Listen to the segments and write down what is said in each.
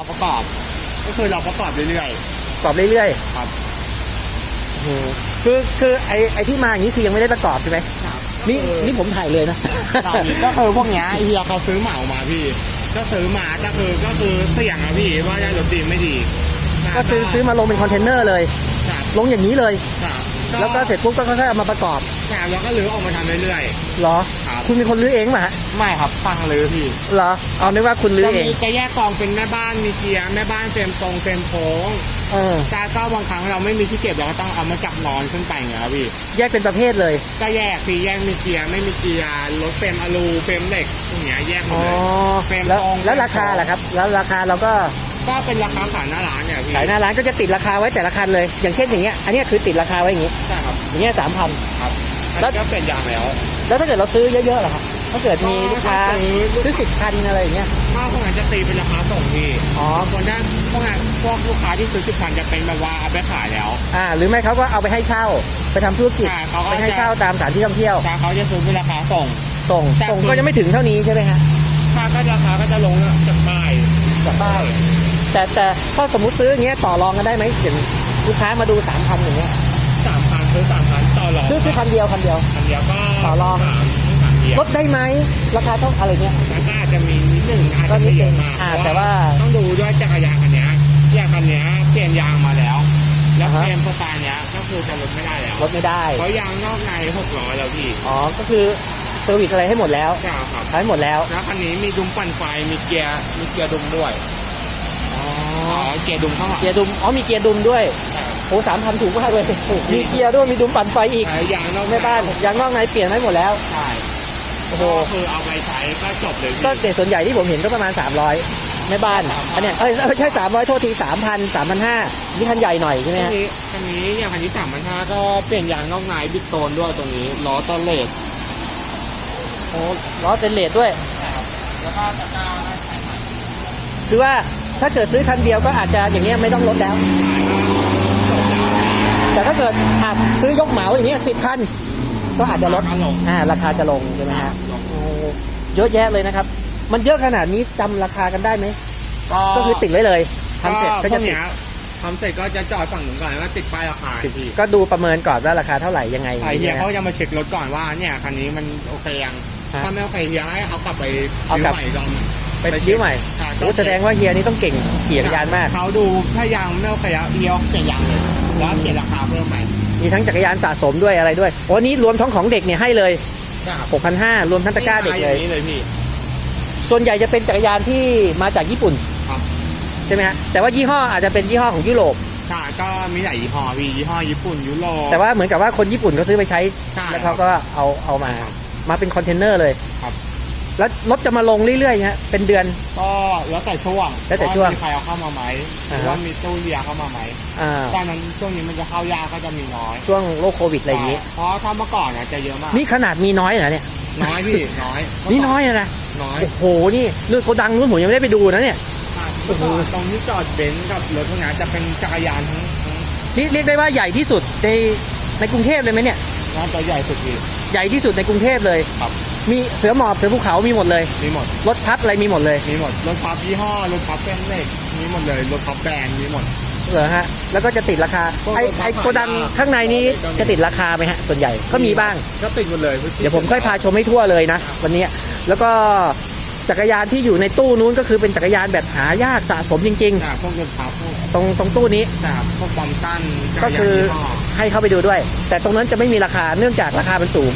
เราประกอบ ก็คือเราประกอบเรื่อยประกอบเรื่อยๆ ครับ ๆโอ้โหคือคือไอไอที่มาอย่างนี้คือยังไม่ได้ประกอบใช่ไหมนี่นี่ผมถ่ายเลยนะก็คือพวกเนี้ยเฮียเขาซื้อเหมามาพี่ ก็ซื้อมาก็คือก็คือเสี่ยงอะพี่ว่าได้รถดีไม่ดีก็ซื้อซื้อมาลงเป็นคอนเทนเนอร์เลย ครับลงอย่างนี้เลย ครับ แล้วก็เสร็จปุ๊บก็ค่อยๆเอามาประกอบครับแล้วก็ลื้อออกมาทำเรื่อย เหรอ ครับ คุณเป็นคนรื้อเองป่ะฮะๆ ไม่ครับฟังลื้อพี่เหรอเอานึกว่าคุณรื้อจะเองมีจะแยกกองเป็นแม่บ้านมีเกียร์แม่บ้านเฟรมตรงเฟรมโค้งเออแต่ก็บางครั้งเราไม่มีที่เก็บเราก็ต้องเอามาจับนอนขึ้นไปไงครับพี่ แยกเป็นประเภทเลยก็แยกพี่แยกมีเกียร์ไม่มีเกียร์รถเฟรมอลูเฟรมเหล็กพวกเนี้ยแยกหมอ๋ดอเลย เฟรมแล้วทองแล้วเฟรมราคาทองล่ะครับ แล้วราคาเราก็ ก็เป็นราคาขายหน้าร้านเนี่ยพี่ขายหน้าร้านก็จะติดราคาไว้แต่ละคันเลย อย่างเช่นอย่างเงี้ย อันเนี้ยคือติดราคาไว้อย่างงี้ ใช่ครับอย่างเงี้ยสามพัน ครับอันนี้ก็เปลี่ยนยางแล้ว แล้วถ้าเกิดเราซื้อเยอะๆล่ะครับ ถ้าเกิดมีลูกค้าก็ซื้อ ซื้อสิบคันอะไรอย่างเงี้ย ถ้าพวกนั้นจะตีเป็นราคาส่งพี่อ๋อบางคนได้พวกนั้นพวกลูกค้าที่ซื้อสิบพันจะเป็นแบบว่าเอาไปขายแล้ว อ่า หรือไม่เขาก็เอาไปให้เช่า ไปทำธุรกิจ ใช่เขาก็ไปให้จะ เช่าตามสถานที่ท่องเที่ยว แต่เขาจะซื้อเป็นราคาส่ง ส่ง แต่ส่งคือ ก็จะไม่ถึงเท่านี้ใช่ไหมฮะ ถ้าก็ราคาก็จะลงจากป้ายจากป้าย แต่แต่ถ้าสมมติซื้ออย่างเงี้ยต่อรองกันได้ไหมอย่างลูกค้ามาดูสามพันอย่างเงี้ยสามพันซื้อสามพันต่อรองซื้อซื้อคันเดียวคันเดียว คันเดียวก็ต่อรอง สามสามเดียวลดได้ไหมราคาเท่าอะไรเงี้ย มันก็อาจจะมีนิดหนึ่งอาจก็จะนิไม่ดเยนึงอะมากอ่าเพระแต่ว่าต้องดูด้วยจักรยานคันเนี้ยยางคันเนี้ยเปลี่ยนยางมาแล้ว แล้วอ่าฮะเฟรมสไตล์เนี้ยก็คือจะลดไม่ได้แล้วลดไม่ได้ เพราะยางนอกในหกร้อยแล้วพี่อ๋อ ก็คือเซอร์วิสอะไรให้หมดแล้วใช่ครับ ใช้หมดแล้ว แล้วคันนี้มีดุมปั่นไฟมีเกียร์มีเกียร์ดุมด้วยอ๋ออ๋อ เกียร์ดุมข้างหลังเกียร์ดุมอ๋อมีเกียร์ดุมด้วยโอ้สามพันถูกมากเลยมีเกียร์ด้วยมีดุมปั่นไฟอีกใช่ยางนอกแม่บ้านยางนอกในเปลี่ยนให้หมดแล้วใช่โอ้โหก็คือเอาไปใช้ก็จบเลยพี่ก็เด็ส่วนใหญ่ที่ผมเห็นก็ประมาณ 300แม่บ้านอันเนี้ยเอ้ยไม่ใช่300โทษที3,000 3,500นี่คันใหญ่หน่อยใช่ไหมคันฮะนี้คันนี้อย่างคันนี้สามพันห้าก็เปลี่ยนยางนอกในบิ๊กโตนด้วยตรงนี้ล้อต้นเลสโอ้ล้อเซนเลสด้วยแล้วก็ตะกร้าให้ใส่ใหม่คือว่า ถ้าเกิดซื้อคันเดียวก็อาจจะอย่างเงี้ยไม่ต้องลดแล้ว แต่ถ้าเกิดหากซื้อยกเหมาอย่างเงี้ยสิบคัน ก็อาจจะลดราคาลงอ่าราคาจะลงใช่ไหมฮะลงโอ้เยอะแยะเลยนะครับ มันเยอะขนาดนี้จำราคากันได้ไหมก็คือติดไว้เลยทำเสร็จก็พวจะกติดเนี้ยทำเสร็จก็จะจอดฝั่งหนึ่งก่อนแล้วก็ติดป้ายราคาพี่ก็ดูประเมินก่อนว่าราคาเท่าไหร่ยังไงไอเฮียนะเขาจะมาเช็ครถก่อนว่าเนี่ยคันนี้มันโอเคยังฮะถ้าไม่โอเคเฮียให้เขากลับไปเอาซื้อกลับใหม่อีก รอบไปชิ้วใหม่ใช่โอ้แสดงว่าเฮียนี่ต้องเก่งขี่จักรยานมาก เขาดูถ้ายางไม่โอเคแล้วเฮียเปลี่ยนยางเลยแล้วเปลี่ยนราคาเพิ่มใหม่มีทั้งจักรยานสะสมด้วยอะไรด้วยโอ้นี่รวมทั้งของเด็กเนี่ยให้เลยครับ6,500รวมทั้งตะกร้าเด็กอเลย่ายงนี้เลยพี่ ส่วนใหญ่จะเป็นจักรยานที่มาจากญี่ปุ่นครับ ใช่ไหมฮะแต่ว่ายี่ห้ออาจจะเป็นยี่ห้อของยุโรป ใช่ก็มีหลายยี่ห้อพี่ยี่ห้อญี่ปุ่นยุโรป แต่ว่าเหมือนกับว่าคนญี่ปุ่นเขาซื้อไปใช้ ใช่แล้วเขาก็เอาเอามา ครับมาเป็นคอนเทนเนอร์เลยครับ แล้วรถจะมาลงเรื่อยๆฮะเป็นเดือน ก็แล้วแต่ช่วงแล้วแต่ช่วงามีใครเอาเข้ามาไหมหอ่ารือฮะ ว่ามีตู้เฮียเข้ามาไหมอ่าตอนนั้นช่วงนี้มันจะเข้ายากก็จะมีน้อยช่วงโรคโควิดอะไรอย่างนี้ เพราะถ้าเมื่อก่อนเนี่ยจะเยอะมากนี่ขนาดมีน้อยเหรอเนี่ย น้อยพี่น้อยนี่น้อยอะนะน้อยโอ้โหนี่เรื่องโกดังนู้นผมยังไม่ได้ไปดูนะเนี่ยเมื่อก่อนตรงที่จอดเบนซ์กับรถพวกนี้จะเป็นจักรยานทั้งทั้งนี่เรียกได้ว่าใหญ่ที่สุดในในกรุงเทพเลยไหมเนี่ย น่าจะใหญ่สุดพี่ ใหญ่ที่สุดในกรุงเทพเลยครับ มีเสือหมอบเสือภูเขามีหมดเลย มีหมด รถพับอะไรมีหมดเลย มีหมด รถพับยี่ห้อ รถพับเป็นเหล็ก มีหมดเลย รถพับแบรนด์มีหมด เหรอฮะ แล้วก็จะติดราคาพวกไอ้รถพับไอ้โกดังหายากข้างในนี้ก็มีจะติดราคาไหมฮะ ส่วนใหญ่ ก็มีบ้าง ก็ติดหมดเลย เดี๋ยวผมค่อยพาชมให้ทั่วเลยนะ วันนี้ แล้วก็จักรยานที่อยู่ในตู้นู้นก็คือเป็นจักรยานแบบหายากสะสมจริงอ่าพวกรถพับพวกๆตรงตรงตู้นี้แบบพวกบอมตันจัก็รยานคือยี่ห้อให้เข้าไปดูด้วย แต่ตรงนั้นจะไม่มีราคา เนื่องจากราคามันสูง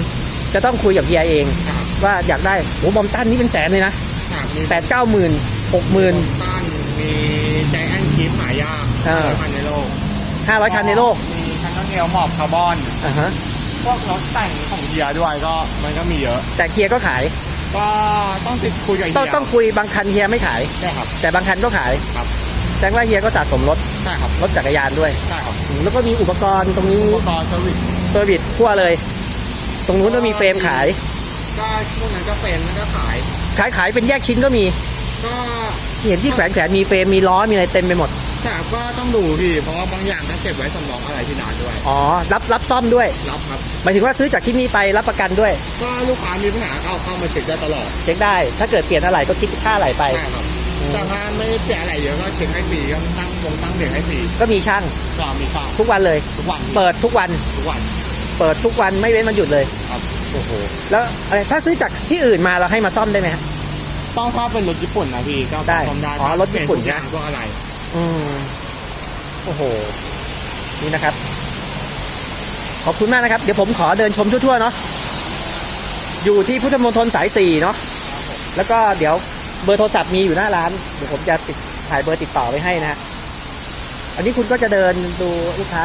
จะต้องคุยกับเฮียเองครับ ว่าอยากได้โอ้บอมตันนี่เป็นแสนเลยนะครับมีแปดเก้าหมื่นหกหมื่นบอมตันมีใจแอนคิปหายากเออ พันในโลกห้าร้อยคันในโลกมีคันเนลหมอบคาร์บอน อ่าฮะพวกรถแต่งของเฮียด้วยก็มันก็มีเยอะ แต่เฮียก็ขายก็ต้องติดคุยกับเฮีต้องยต้องคุยบางคันเฮียไม่ขาย ใช่ครับ แต่บางคันก็ขายครับแสดงว่าเฮียก็สะสมรถใช่ครับรถจักรยานด้วย ใช่ครับแล้วก็มีอุปกรณ์ตรงนี้อุปกรณ์เซอร์วิสเซอร์วิสทั่วเลย ตรงนู้นก็มีเฟรมขาย ก็พวกนั้นก็เป็นแล้วก็ขาย ขายขายเป็นแยกชิ้นก็มี ก็เห็นที่แขวนแขวนมีเฟรมมีล้อมีอะไรเต็มไปหมด แต่ก็ต้องดูพี่เพราะว่าบางอย่างก็เก็บไว้สำรองอะไรที่ร้านด้วย อ๋อ รับรับซ่อมด้วย รับครับ หมายถึงว่าซื้อจากที่นี่ไปรับประกันด้วย ก็ลูกค้ามีปัญหาก็เอาเข้ามาเช็คได้ตลอดเช็คได้ ถ้าเกิดเปลี่ยนอะไรก็คิดค่าอะไรไป ใช่ครับโอ้แต่ถ้าไม่เสียอะไรเยอะก็เช็คให้ฟรีก็ตั้งวงตั้งเบรกให้ฟรีก็มีช่างก็มีค่าทุกวันเลย ทุกวันเปิดทุกวัน ทุกวัน เปิดทุกวันไม่เว้นวันหยุดเลย ครับ โอ้โหแล้วอะไรถ้าซื้อจากที่อื่นมาเราให้มาซ่อมได้ไหมฮะ ต้องถ้าเป็นรถญี่ปุ่นนะพี่ก็ได้ซ่อมได้อ๋อรถญี่ปุ่นเปลี่ยทุกอย่างพวกอะไร อืมโอ้โห นี่นะครับ ขอบคุณมากนะครับ เดี๋ยวผมขอเดินชมทั่วๆเนาะ อยู่ที่พุทธมณฑลสายสี่เนาะ แล้วก็เดี๋ยวเบอร์โทรศัพท์มีอยู่หน้าร้าน เดี๋ยวผมจะติดถ่ายเบอร์ติดต่อไว้ให้นะฮะ อันนี้คุณก็จะเดินดูลูกค้า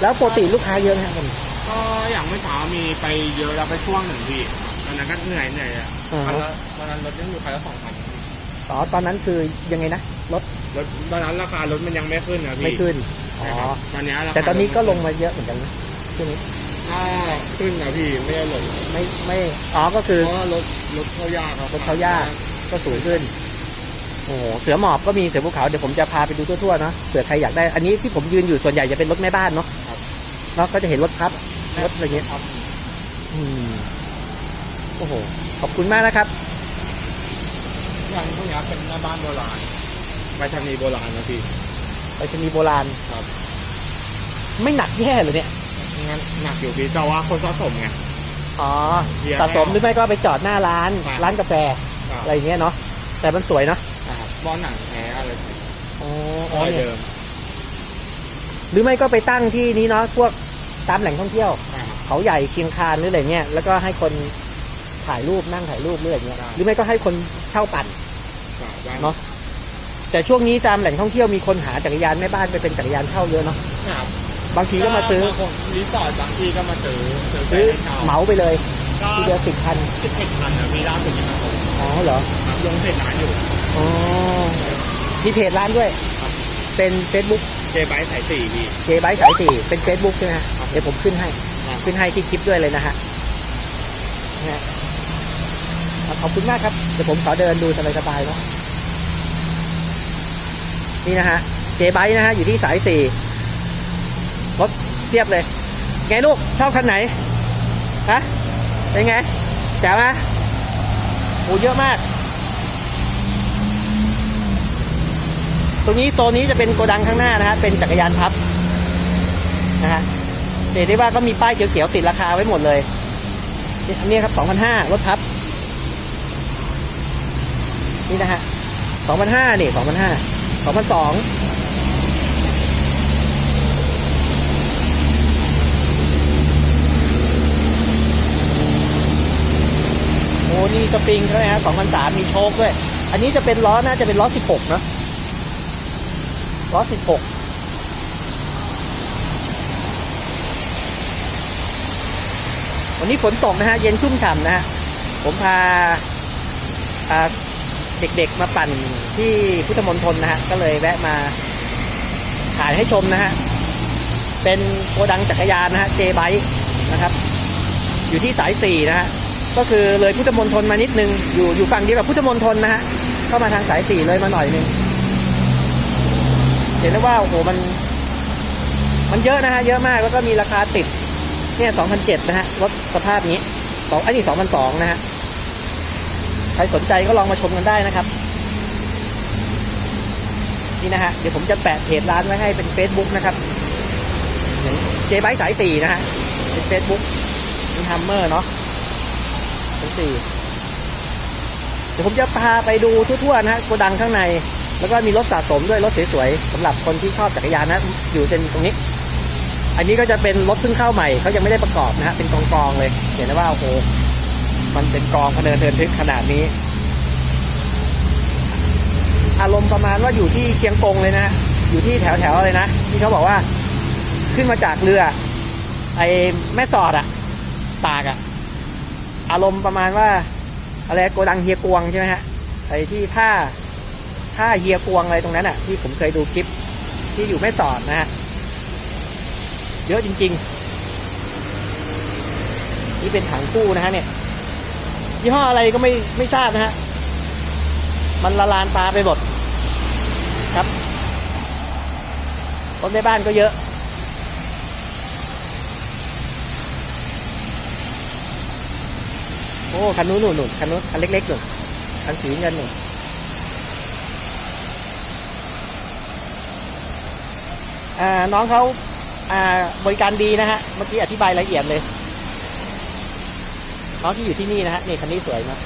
แล้วปกติลูกค้าเยอะไหมครับผม ก็อย่างเมื่อเช้ามีไปเยอะแล้วไปช่วงหนึ่งพี่ตอนนั้นก็เหนื่อยเหนื่อยอะอ่าตอนนั้นตอนนั้นรถยังอยู่คันละสองพันอ๋อตอนนั้นคือยังไงนะรถรถตอนนั้นราคารถมันยังไม่ขึ้นนะพี่ไม่ขึ้นอ๋ใช่อครับตอนนี้ราคาแต่ตอนนี้ก็ลงมาเยอะเหมือนกันนะช่วงนี้ก็ขึ้นนะพี่ไม่ได้ลงไม่ไม่อ๋อก็คือ เพราะว่ารถรถเข้ายากครับรถเข้ายาก ก็สูงขึ้น โอ้โหเสือหมอบก็มีเสือภูเขาเดี๋ยวผมจะพาไปดูทั่วๆเนาะเผื่อใครอยากได้ อันนี้ที่ผมยืนอยู่ส่วนใหญ่จะเป็นรถแม่บ้านเนาะเนาะก็จะเห็นรถพับ รถอะไรเงี้ยครับอืมโอ้โห ขอบคุณมากนะครับอย่างพวกนี้เป็นหน้าบ้านโบราณไปทางนี้โบราณนะพี่ไปชนีย์โบราณ ครับไม่หนักแย่เลยเนี่ย งั้นหนักอยู่พี่แต่ว่าคนสะสมไง อ๋อ เบียร์สะสมหรือไม่ก็ไปจอดหน้าร้าน ครับ ร้านกาแฟ ครับอะไรอย่างเงี้ยเนาะ แต่มันสวยเนาะครับบ้อนหนังแท้อะไรอ๋อร้อยเนี่ยเดิม หรือไม่ก็ไปตั้งที่นี้เนาะ พวก ตามแหล่งท่องเที่ยวครับเขาใหญ่เชียงคานหรืออะไรเงี้ยแล้วก็ให้คนถ่ายรูปนั่งถ่ายรูปหรืออะไรเงี้ยได้หรือไม่ก็ให้คนเช่าปั่นครับได้เนาะแต่ช่วงนี้ตามแหล่งท่องเที่ยวมีคนหาจักรยานแม่บ้านไปเป็นจักรยานเช่าเยอะเนาะครับบางทีก็มาซื้อบงคนรีสอร์ทบางที่ก็มาซื้อซื้อซื้อไปให้เช่าเหมาไปเลยก็ทีเดียวสิบพันสิบเอ็ดพันนะพี่ล่าสุดที่มาส่งอ๋อเหรอครับลงเพจร้านอยู่อ๋อมีเพจร้านด้วย เป็น Facebook เจไบสายสี่พี่เจไบสายสี่เป็น Facebook ใช่ไหมฮะเดี๋ยวผมขึ้นให้ครับขึ้นให้ที่คลิปด้วยเลยนะฮะนะฮะขอบคุณมากครับ เดี๋ยวผมขอเดินดูสบายๆเนาะนี่นะฮะ เจไบนะฮะ อยู่ที่สายสี่รถเทียบเลย ไงลูก ชอบคันไหน ฮะ เป็นไงแจ๋วไหมโอ้เยอะมาก ตรงนี้โซนนี้จะเป็นโกดังข้างหน้านะฮะ เป็นจักรยานพับนะฮะ เห็นได้ว่าก็มีป้ายเขียวๆติดราคาไว้หมดเลยนี่ครับ 2,500รถพับ นี่นะฮะ2,500นี่2,500 2,200โอ้นี่สปริงใช่ไหมฮะ2,300 มีโชคด้วย อันนี้จะเป็นล้อน่าจะเป็นล้อ 16 เนอะล้อ 16 วันนี้ฝนตกนะฮะเย็นชุ่มฉ่ำนะฮะผมพาเด็กๆมาปั่นที่พุทธมณฑลนะฮะก็เลยแวะมาถ่ายให้ชมนะฮะเป็นโกดังจักรยานนะฮะ J Bike นะครับ อยู่ที่สายสี่นะฮะก็คือเลยพุทธมณฑลมานิดนึงอยู่อยู่ฝั่งเดียวกับพุทธมณฑลนะฮะเข้ามาทางสายสี่เลยมาหน่อยนึงเห็นได้ว่าโอ้โหมัน มันเยอะนะฮะเยอะมากแล้วก็มีราคาติด เนี่ย2,007นะฮะรถสภาพนี้สองอันนี้2,002นะฮะใครสนใจก็ลองมาชมกันได้นะครับนี่นะฮะเดี๋ยวผมจะแปะเพจร้านไว้ให้เป็น Facebook นะครับเจไบสายสี่นะฮะเป็น Facebook เป็นฮัมเมอร์เนาะเป็นสี่เดี๋ยวผมจะพาไปดูทั่วๆนะฮะโกดังข้างใน แล้วก็มีรถสะสมด้วยรถสวยๆสำหรับคนที่ชอบจักรยานนะ อยู่เป็นตรงนี้ อันนี้ก็จะเป็นรถเพิ่งเข้าใหม่เขายังไม่ได้ประกอบนะฮะเป็นกองกองๆเลย เห็นได้ว่าโอ้โหมันเป็นกองพเนินเทินทึกขนาดนี้ อารมณ์ประมาณว่าอยู่ที่เชียงกงเลยนะ อยู่ที่แถวแถวอะไรนะที่เขาบอกว่าขึ้นมาจากเรือ ไอ้แม่สอดอะตากอะอารมณ์ประมาณว่าอะไรโกดังเฮียกวงใช่ไหมฮะไอ้ที่ท่าท่าเฮียกวงอะไรตรงนั้นอะที่ผมเคยดูคลิปที่อยู่แม่สอดนะฮะ เยอะจริง ๆ นี่เป็นถังคู่นะฮะเนี่ยยี่ห้ออะไรก็ไม่ไม่ทราบนะฮะ มันละลานตาไปหมดครับคนในบ้านก็เยอะ โอ้ คันนู้นหนุนคันนู้นคันเล็กๆหนุนคันสีเงินหนุนน้องเขา บริการดีนะฮะ เมื่อกี้อธิบายละเอียดเลย น้องที่อยู่ที่นี่นะฮะ นี่คันนี้สวยนะ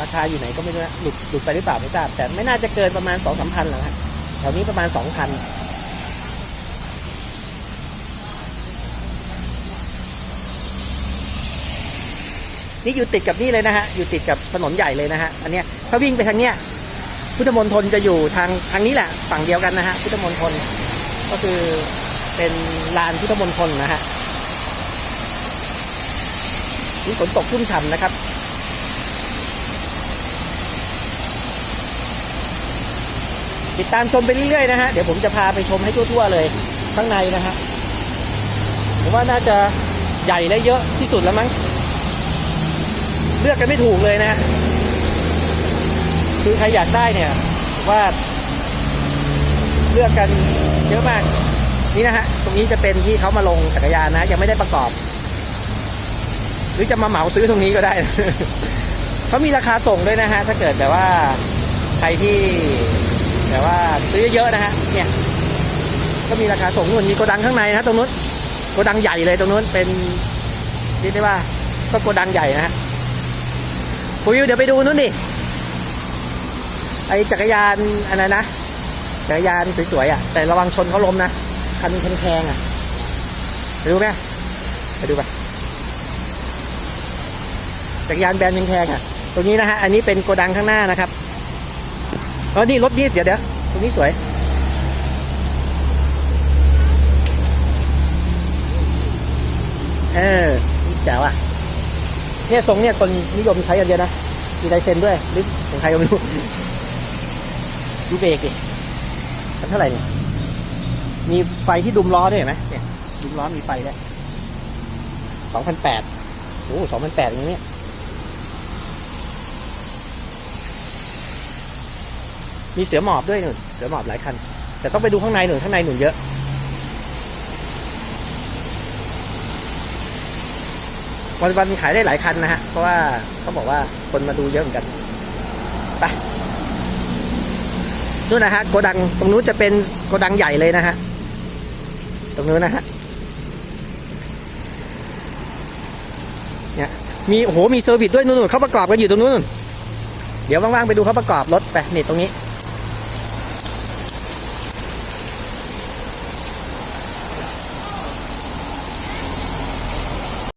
ราคาอยู่ไหนก็ไม่รู้นะหลุดหลุดไปหรือเปล่าไม่ทราบ แต่ไม่น่าจะเกินประมาณสองสามพันหรอกฮะแถวนี้ประมาณสองพันนี่อยู่ติดกับนี่เลยนะฮะ อยู่ติดกับถนนใหญ่เลยนะฮะ อันเนี้ยถ้าวิ่งไปทางเนี้ย พุทธมณฑลจะอยู่ทางทางนี้แหละฝั่งเดียวกันนะฮะพุทธมณฑลก็คือเป็นลานพุทธมณฑลนะฮะนี่ฝนตกชุ่มฉ่ำนะครับติดตามชมไปเรื่อยๆนะฮะ เดี๋ยวผมจะพาไปชมให้ทั่วๆเลยข้างในนะฮะ ผมว่าน่าจะใหญ่และเยอะที่สุดแล้วมั้ง เลือกกันไม่ถูกเลยนะฮะ คือใครอยากได้เนี่ยว่าเลือกกันเยอะมาก นี่นะฮะ ตรงนี้จะเป็นที่เขามาลงจักรยานนะ ยังไม่ได้ประกอบ หรือจะมาเหมาซื้อตรงนี้ก็ได้ เขามีราคาส่งด้วยนะฮะ ถ้าเกิดแบบว่าใครที่แบบว่าซื้อเยอะนะฮะ เนี่ย ก็มีราคาส่งนู่นมีโกดังข้างในนะตรงนู้นโกดังใหญ่เลยตรงนู้นเป็นเรียกได้ว่า ก็โกดังใหญ่นะฮะคุณวิเดี๋ยวไปดูนู้นดิ อจักรยานอันนั้นนะจักรยานสวยๆอะ แต่ระวังชนเขาล้มนะคันแพงๆอะไปดูไหมไปดูไปจักรยานแบรนด์แพงๆอะตรงนี้นะฮะอันนี้เป็นโกดังข้างหน้านะครับเออนี่รถนี้เดี๋ยวเดี๋ยวตรงนี้สวยเออแจ๋วอะเนี่ยทรงเนี่ยคนนิยมใช้กันเยอะนะมีลายเซ็นด้วยหรือของใครก็ไม่รู้ ดูเบรกดิมันเท่าไหร่เนี่ย มีไฟที่ดุมล้อด้วยเห็นไหมเนี่ย ดุมล้อมีไฟด้วยสองพันแปดโอ้สองพันแปดอย่างนี้มีเสือหมอบด้วยหนึ่งเสือหมอบหลายคัน แต่ต้องไปดูข้างในหนึ่งข้างในหนุนเยอะวันวันๆขายได้หลายคันนะฮะ เพราะว่าเขาบอกว่าคนมาดูเยอะเหมือนกัน ไป นู่นนะฮะโกดังตรงนู้นจะเป็นโกดังใหญ่เลยนะฮะตรงนู้นนะฮะเนี่ยมีโหมีเซอร์วิสด้วยนู่นๆเขาประกอบกันอยู่ตรงนู้น เดี๋ยวว่างๆไปดูเขาประกอบรถไปนี่ตรงนี้